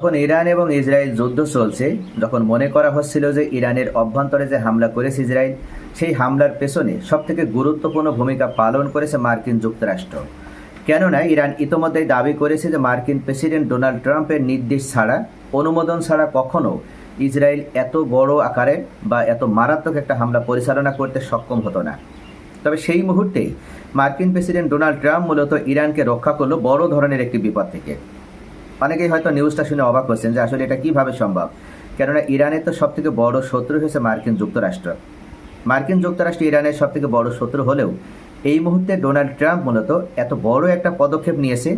যখন ইরান এবং ইসরায়েল যুদ্ধ চলছে, যখন মনে করা হচ্ছিল যে ইরানের অভ্যন্তরে যে হামলা করেছে ইসরায়েল, সেই হামলার পেছনে সবথেকে গুরুত্বপূর্ণ ভূমিকা পালন করেছে মার্কিন যুক্তরাষ্ট্র। কেননা, ইরান ইতোমধ্যেই দাবি করেছে যে মার্কিন প্রেসিডেন্ট ডোনাল্ড ট্রাম্পের নির্দেশ ছাড়া, অনুমোদন ছাড়া কখনো ইসরায়েল এত বড় আকারে বা এত মারাত্মক একটা হামলা পরিচালনা করতে সক্ষম হতো না। তবে সেই মুহূর্তে মার্কিন প্রেসিডেন্ট ডোনাল্ড ট্রাম্প মূলত ইরানকে রক্ষা করল বড় ধরনের একটি বিপদ থেকে। অনেকেই হয়তো নিউজটা শুনে অবাক হচ্ছেন যে আসলে এটা কীভাবে সম্ভব? কেননা ইরানের তো সব থেকে বড় শত্রু হয়েছে মার্কিন যুক্তরাষ্ট্র। মার্কিন যুক্তরাষ্ট্র ইরানের সব থেকে বড় শত্রু হলেও এই মুহূর্তে ডোনাল্ড ট্রাম্প মূলত এত বড় একটা পদক্ষেপ নিয়েছে,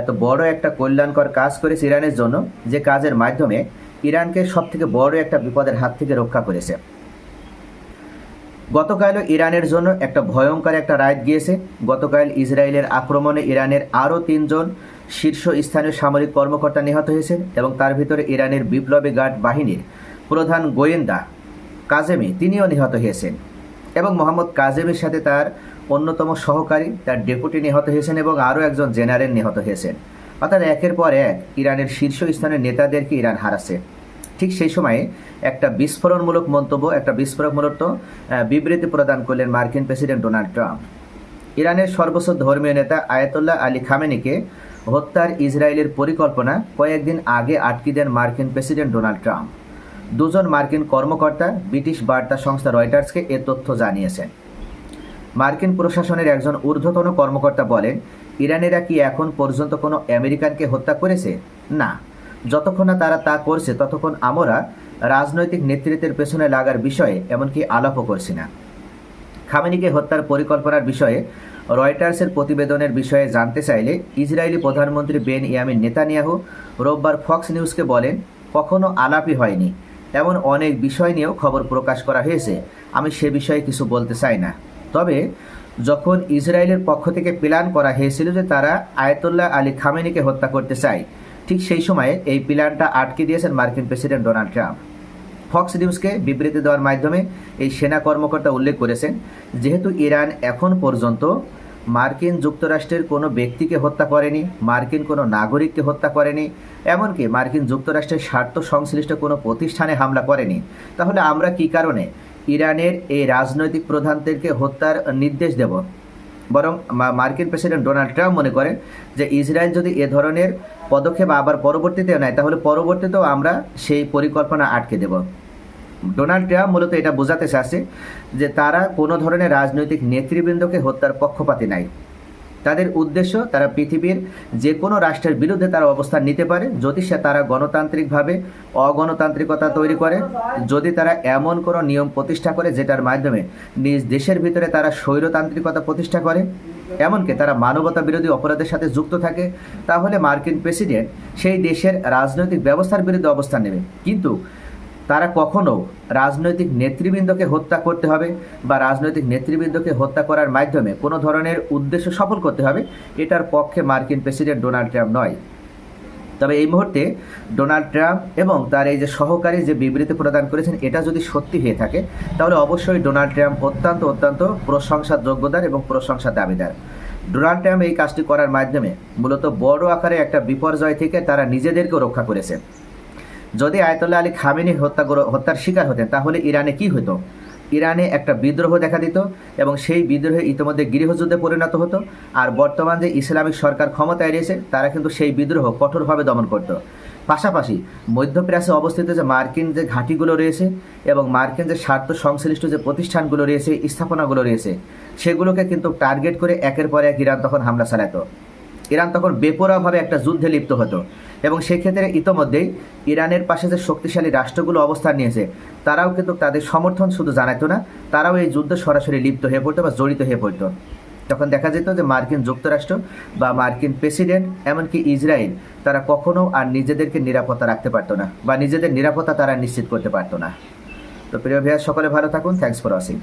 এত বড় একটা কল্যাণকর কাজ করেছে ইরানের জন্য যে কাজের মাধ্যমে ইরানকে সব থেকে বড় একটা বিপদের হাত থেকে রক্ষা করেছে। গতকালও ইরানের জন্য একটা ভয়ঙ্কর একটা রায় গিয়েছে। গতকাল ইসরায়েলের আক্রমণে ইরানের আরও তিনজন শীর্ষ স্থানীয় সামরিক কর্মকর্তা নিহত হয়েছেন এবং তার ভিতরে ইরানের বিপ্লবী গার্ড বাহিনীর প্রধান গোয়েন্দা কাজেমি, তিনিও নিহত হয়েছেন এবং মোহাম্মদ কাজেমির সাথে তার অন্যতম সহকারী, তার ডেপুটি নিহত হয়েছেন এবং আরও একজন জেনারেল নিহত হয়েছেন। অর্থাৎ একের পর এক ইরানের শীর্ষ স্থানের নেতাদেরকে ইরান হারাছে ঠিক সেই সময়ে একটা বিস্ফোরণমূলক মন্তব্য, একটা বিস্ফোরকমূলক বিবৃতি প্রদান করলেন মার্কিন প্রেসিডেন্ট ডোনাল্ড ট্রাম্প। ইরানের সর্বোচ্চ ধর্মীয় নেতা আয়াতুল্লাহ আলী খামেনিকে হত্যার ইসরায়েলের পরিকল্পনা কয়েকদিন আগে আটকে দেন মার্কিন প্রেসিডেন্ট ডোনাল্ড ট্রাম্প। দুজন মার্কিন কর্মকর্তা ব্রিটিশ বার্তা সংস্থা রয়টার্সকে এ তথ্য জানিয়েছেন। মার্কিন প্রশাসনের একজন ঊর্ধ্বতন কর্মকর্তা বলেন, ইরানিরা কি এখন পর্যন্ত কোনো আমেরিকানকে হত্যা করেছে? না। যতক্ষণ না তারা তা করছে, ততক্ষণ আমরা রাজনৈতিক নেতৃত্বের পেছনে লাগার বিষয়ে এমনকি আলাপও করছি না। খামেনিকে হত্যার পরিকল্পনার বিষয়ে রয়টার্সের প্রতিবেদনের বিষয়ে জানতে চাইলে ইসরায়েলি প্রধানমন্ত্রী বেন ইয়ামিন নেতানিয়াহু রোববার ফক্স নিউজকে বলেন, কখনো আলাপই হয়নি। এমন অনেক বিষয় নিয়েও খবর প্রকাশ করা হয়েছে। আমি সে বিষয়ে কিছু বলতে চাই না। তবে যখন ইসরায়েলের পক্ষ থেকে প্ল্যান করা হয়েছিল যে তারা আয়তুল্লাহ আলী খামেনিকে হত্যা করতে চায় ঠিক সেই সময়ে এই প্ল্যানটা আটকে দিয়েছেন মার্কিন প্রেসিডেন্ট ডোনাল্ড ট্রাম্প। ফক্স নিউজকে বিবৃতি দেওয়ার মাধ্যমে এই সেনা কর্মকর্তা উল্লেখ করেছেন, যেহেতু ইরান এখন পর্যন্ত মার্কিন যুক্তরাষ্ট্রের কোনো ব্যক্তিকে হত্যা করেনি, মার্কিন কোনো নাগরিককে হত্যা করেনি, এমনকি মার্কিন যুক্তরাষ্ট্রের স্বার্থ সংশ্লিষ্ট কোনো প্রতিষ্ঠানে হামলা করেনি। তাহলে আমরা কি কারণে ইরানের এই রাজনৈতিক প্রধানদেরকে হত্যার নির্দেশ দেব? বরং মার্কিন প্রেসিডেন্ট ডোনাল্ড ট্রাম্প মনে করেন যে ইসরায়েল যদি এ ধরনের পদক্ষেপ আবার পরবর্তীতে নেয়, তাহলে পরবর্তীতেও আমরা সেই পরিকল্পনা আটকে দেব। ডোনাল্ড ট্রাম্প মূলত এটা বোঝাতে চাচ্ছে যে তারা কোনো ধরনের রাজনৈতিক নেতৃবৃন্দকে হত্যার পক্ষপাতি নাই। তাদের উদ্দেশ্য তারা পৃথিবীর যে কোনো রাষ্ট্রের বিরুদ্ধে তারা অবস্থান নিতে পারে। যদি সে তারা গণতান্ত্রিকভাবে অগণতান্ত্রিকতা তৈরি করে, যদি তারা এমন কোনো নিয়ম প্রতিষ্ঠা করে যেটার মাধ্যমে নিজ দেশের ভিতরে তারা স্বৈরতান্ত্রিকতা প্রতিষ্ঠা করে, এমনকি তারা মানবতা বিরোধী অপরাধের সাথে যুক্ত থাকে, তাহলে মার্কিন প্রেসিডেন্ট সেই দেশের রাজনৈতিক ব্যবস্থার বিরুদ্ধে অবস্থান নেবে। কিন্তু তারা কখনো রাজনৈতিক নেতৃবৃন্দকে হত্যা করতে হবে বা রাজনৈতিক নেতৃবৃন্দকে হত্যা করার মাধ্যমে কোনো ধরনের উদ্দেশ্য সফল করতে হবে, এটার পক্ষে মার্কিন প্রেসিডেন্ট ডোনাল্ড ট্রাম্প নয়। তবে এই মুহূর্তে ডোনাল্ড ট্রাম্প এবং তার এই যে সহকারী যে বিবৃতি প্রদান করেছেন, এটা যদি সত্যি হয়ে থাকে, তাহলে অবশ্যই ডোনাল্ড ট্রাম্প অত্যন্ত অত্যন্ত প্রশংসার যোগ্যদার এবং প্রশংসার দাবিদার। ডোনাল্ড ট্রাম্প এই কাজটি করার মাধ্যমে মূলত বড় আকারে একটা বিপর্যয় থেকে তারা নিজেদেরকেও রক্ষা করেছে যদি আয়তুল্লাহ আলী খামেনি হত্যা হত্যার শিকার হতেন, তাহলে ইরানে কি হতো ইরানে একটা বিদ্রোহ দেখা দিত এবং সেই বিদ্রোহে ইতিমধ্যে গৃহযুদ্ধে পরিণত হতো। আর বর্তমান যে ইসলামিক সরকার ক্ষমতায় রয়েছে, তারা কিন্তু সেই বিদ্রোহ কঠোরভাবে দমন করত। পাশাপাশি মধ্যপ্রাচ্যে অবস্থিত যে মার্কিন যে ঘাঁটিগুলো রয়েছে এবং মার্কিন যে স্বার্থ সংশ্লিষ্ট যে প্রতিষ্ঠানগুলো রয়েছে, স্থাপনাগুলো রয়েছে, সেগুলোকে কিন্তু টার্গেট করে একের পর এক ইরান তখন হামলা চালাতো। ইরান তখন বেপরোয়াভাবে একটা যুদ্ধে লিপ্ত হতো এবং সেক্ষেত্রে ইতোমধ্যেই ইরানের পাশে যে শক্তিশালী রাষ্ট্রগুলো অবস্থান নিয়েছে, তারাও কিন্তু তাদের সমর্থন শুধু জানাতো না, তারাও এই যুদ্ধে সরাসরি লিপ্ত হয়ে পড়তো বা জড়িত হয়ে পড়তো। তখন দেখা যেত যে মার্কিন যুক্তরাষ্ট্র বা মার্কিন প্রেসিডেন্ট এমনকি ইসরায়েল, তারা কখনো আর নিজেদেরকে নিরাপত্তা রাখতে পারতো না বা নিজেদের নিরাপত্তা তারা নিশ্চিত করতে পারতো না। তো প্রিয় ভাইয়া সকলে ভালো থাকুন। Thanks for watching